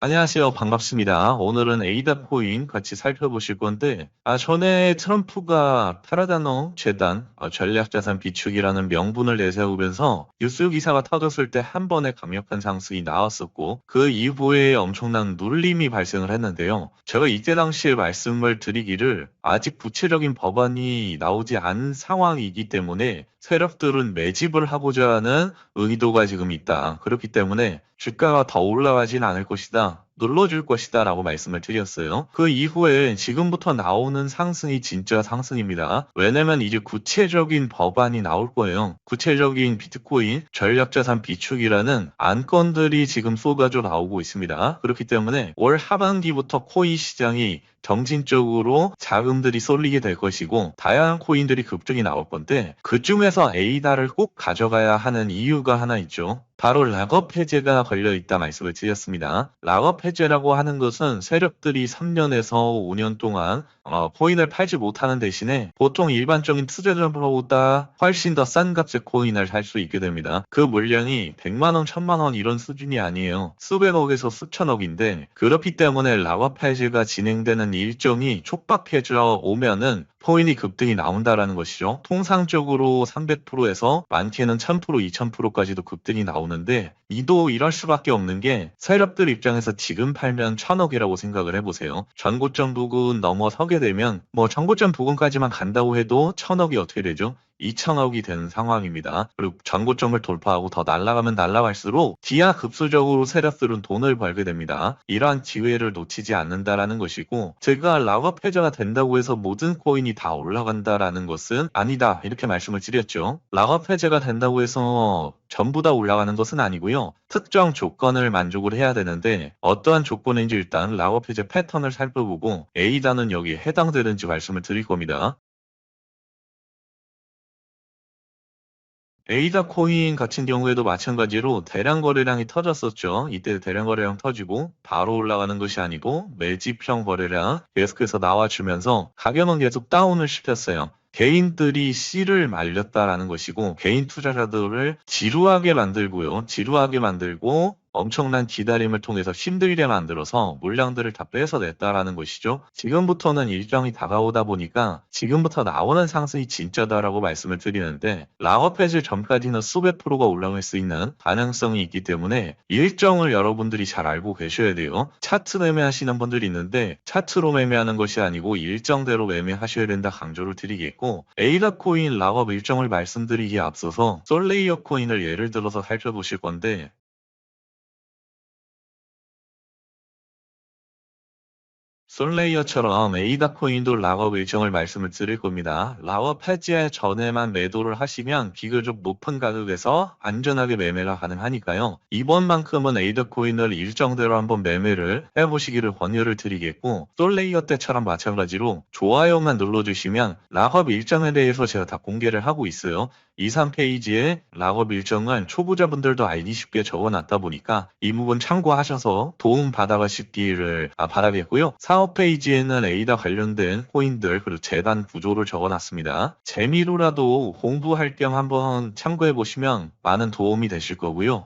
안녕하세요. 반갑습니다. 오늘은 에이다 코인 같이 살펴보실 건데, 아, 전에 트럼프가 타라다노 재단 어, 전략자산 비축이라는 명분을 내세우면서 뉴스 기사가 터졌을 때 한 번에 강력한 상승이 나왔었고, 그 이후에 엄청난 눌림이 발생을 했는데요. 제가 이때 당시에 말씀을 드리기를 아직 구체적인 법안이 나오지 않은 상황이기 때문에 세력들은 매집을 하고자 하는 의도가 지금 있다. 그렇기 때문에 주가가 더 올라가진 않을 것이다. 있습니다. 눌러줄 것이다 라고 말씀을 드렸어요. 그 이후에 지금부터 나오는 상승이 진짜 상승입니다. 왜냐면 이제 구체적인 법안이 나올 거예요. 구체적인 비트코인 전략자산 비축이라는 안건들이 지금 쏟아져 나오고 있습니다. 그렇기 때문에 올 하반기부터 코인 시장이 정신적으로 자금들이 쏠리게 될 것이고 다양한 코인들이 급등이 나올 건데 그 중에서 에이다를 꼭 가져가야 하는 이유가 하나 있죠. 바로 락업 해제가 걸려 있다 말씀을 드렸습니다. 락업 해제라고 하는 것은 세력들이 3년에서 5년 동안 어, 코인을 팔지 못하는 대신에 보통 일반적인 투자자보다 훨씬 더 싼 값의 코인을 살 수 있게 됩니다. 그 물량이 100만원, 1000만원 이런 수준이 아니에요. 수백억에서 수천억인데 그렇기 때문에 락업 해제가 진행되는 일정이 촉박해져 오면은 코인이 급등이 나온다라는 것이죠. 통상적으로 300%에서 많게는 1000%, 2000%까지도 급등이 나오는데 이도 이럴 수밖에 없는 게 세력들 입장에서 지금 팔면 1000억이라고 생각을 해보세요. 전고점 부근 넘어서게 되면 뭐 전고점 부근까지만 간다고 해도 1000억이 어떻게 되죠? 2천억이 되는 상황입니다. 그리고 전고점을 돌파하고 더 날아가면 날아갈수록 기하 급수적으로 세력들은 돈을 벌게 됩니다. 이러한 기회를 놓치지 않는다라는 것이고 제가 락업 해제가 된다고 해서 모든 코인이 다 올라간다라는 것은 아니다 이렇게 말씀을 드렸죠. 락업 해제가 된다고 해서 전부 다 올라가는 것은 아니고요. 특정 조건을 만족을 해야 되는데 어떠한 조건인지 일단 락업 해제 패턴을 살펴보고 A단은 여기에 해당되는지 말씀을 드릴 겁니다. 에이다 코인 같은 경우에도 마찬가지로 대량 거래량이 터졌었죠. 이때 대량 거래량 터지고 바로 올라가는 것이 아니고 매집형 거래량 계속해서 나와주면서 가격은 계속 다운을 시켰어요. 개인들이 씨를 말렸다라는 것이고 개인 투자자들을 지루하게 만들고요. 지루하게 만들고 엄청난 기다림을 통해서 힘들게 만들어서 물량들을 다 뺏어냈다라는 것이죠. 지금부터는 일정이 다가오다 보니까 지금부터 나오는 상승이 진짜다라고 말씀을 드리는데 락업 해제 전까지는 수백 프로가 올라갈 수 있는 가능성이 있기 때문에 일정을 여러분들이 잘 알고 계셔야 돼요. 차트 매매하시는 분들이 있는데 차트로 매매하는 것이 아니고 일정대로 매매하셔야 된다 강조를 드리겠고 에이다 코인 락업 일정을 말씀드리기에 앞서서 솔레이어 코인을 예를 들어서 살펴보실 건데 솔레이어처럼 에이다 코인도 락업 일정을 말씀을 드릴 겁니다. 락업 해제 전에만 매도를 하시면 비교적 높은 가격에서 안전하게 매매가 가능하니까요. 이번만큼은 에이다 코인을 일정대로 한번 매매를 해보시기를 권유를 드리겠고 솔레이어 때처럼 마찬가지로 좋아요만 눌러주시면 락업 일정에 대해서 제가 다 공개를 하고 있어요. 2, 3페이지에 락업 일정은 초보자분들도 알기 쉽게 적어놨다 보니까 이 부분 참고하셔서 도움 받아가시기를 아, 바라겠고요. 사업 페이지에는 에이다 관련된 코인들 그리고 재단 구조를 적어놨습니다. 재미로라도 공부할 겸 한번 참고해 보시면 많은 도움이 되실 거고요.